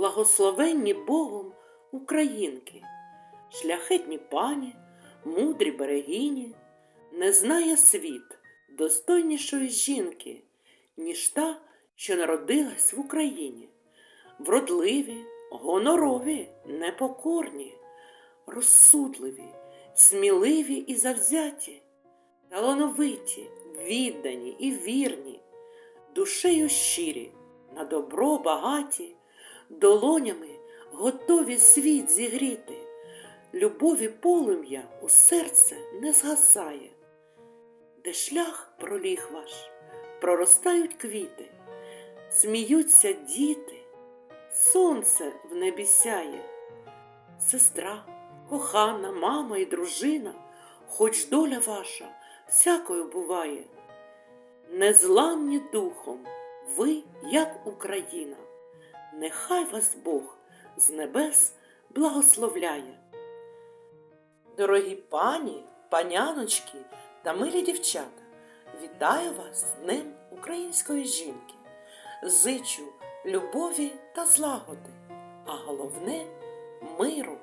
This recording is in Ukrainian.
благословенні Богом українки, шляхетні пані, мудрі берегині, не знає світ достойнішої жінки, ніж та, що народилась в Україні. Вродливі, гонорові, непокорні, розсудливі, сміливі і завзяті, талановиті, віддані і вірні, душею щирі, на добро багаті, долонями готові світ зігріти, любові полум'я у серце не згасає, де шлях проліг ваш, проростають квіти, сміються діти, сонце в небі сяє, сестра, кохана, мама і дружина, хоч доля ваша всякою буває, незламні духом, ви, як Україна, нехай вас Бог з небес благословляє. Дорогі пані, паняночки та милі дівчата, вітаю вас з Днем української жінки. Зичу любові та злагоди, а головне миру